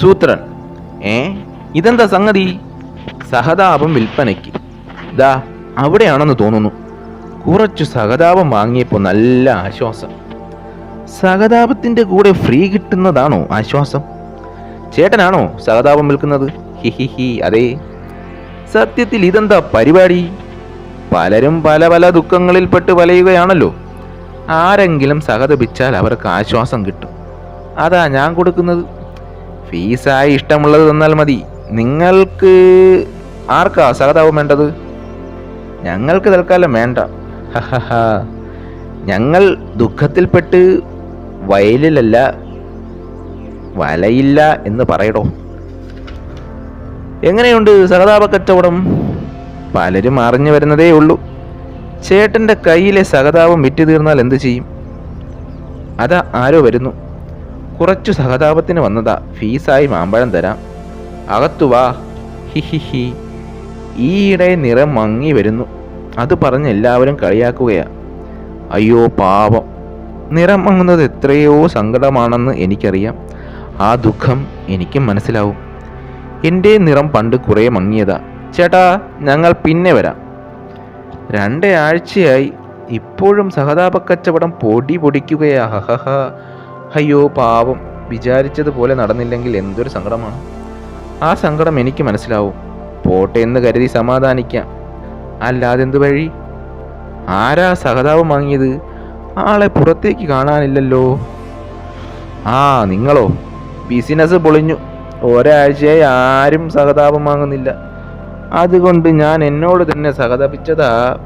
സൂത്രൻ. ഏ? ഇതെന്താ സംഗതി? സഹതാപം വിൽപ്പനയ്ക്ക്. ദാ അവിടെയാണെന്ന് തോന്നുന്നു. കുറച്ചു സഹതാപം വാങ്ങിയപ്പോൾ നല്ല ആശ്വാസം. സഹതാപത്തിന്റെ കൂടെ ഫ്രീ കിട്ടുന്നതാണോ ആശ്വാസം? ചേട്ടനാണോ സഹതാപം വിൽക്കുന്നത്? ഹി ഹി ഹി അതെ. സത്യത്തിൽ ഇതെന്താ പരിപാടി? പലരും പല പല ദുഃഖങ്ങളിൽപ്പെട്ട് വലയുകയാണല്ലോ. ആരെങ്കിലും സഹതപിച്ചാൽ അവർക്ക് ആശ്വാസം കിട്ടും. അതാ ഞാൻ കൊടുക്കുന്നത്. ഫീസായി ഇഷ്ടമുള്ളത് തന്നാൽ മതി. നിങ്ങൾക്ക് ആർക്കാ സഹതാപം വേണ്ടത്? ഞങ്ങൾക്ക് തൽക്കാലം വേണ്ട. ഞങ്ങൾ ദുഃഖത്തിൽപ്പെട്ട് വയലിലല്ല വലയില്ല എന്ന് പറയടോ. എങ്ങനെയുണ്ട് സഹതാപ കച്ചവടം? പലരും അറിഞ്ഞു വരുന്നതേ ഉള്ളൂ. ചേട്ടന്റെ കയ്യിലെ സഹതാപം വിറ്റു തീർന്നാൽ എന്ത് ചെയ്യും? അതാ ആരോ വരുന്നു. കുറച്ചു സഹതാപത്തിന് വന്നതാ ഫീസായി മാമ്പഴം തരാം. അകത്തു വാ. ഹി ഹി ഹി. ഈയിടെ നിറം മങ്ങി വരുന്നു. അത് പറഞ്ഞ് എല്ലാവരും കളിയാക്കുകയാ. അയ്യോ പാപം നിറം മങ്ങുന്നത് എത്രയോ സങ്കടമാണെന്ന് എനിക്കറിയാം. ആ ദുഃഖം എനിക്കും മനസ്സിലാവും. എന്റെ നിറം പണ്ട് കുറേ മങ്ങിയതാ. ചേട്ടാ ഞങ്ങൾ പിന്നെ വരാം. രണ്ടേ ആഴ്ചയായി ഇപ്പോഴും സഹതാപക്കച്ചവടം പൊടി പൊടിക്കുകയാ. ഹഹഹ. അയ്യോ പാവം വിചാരിച്ചതുപോലെ നടന്നില്ലെങ്കിൽ എന്തൊരു സങ്കടമാണ്? ആ സങ്കടം എനിക്ക് മനസ്സിലാവും. പോട്ടെ എന്ന് കരുതി സമാധാനിക്കാം. അല്ലാതെ എന്തു വഴി? ആരാ സഹതാപം വാങ്ങിയത്? ആളെ പുറത്തേക്ക് കാണാനില്ലല്ലോ. ആ നിങ്ങളോ? ബിസിനസ് പൊളിഞ്ഞു. ഒരാഴ്ചയായി ആരും സഹതാപം വാങ്ങുന്നില്ല. അതുകൊണ്ട് ഞാൻ എന്നോട് തന്നെ സഹതപിച്ചതാ.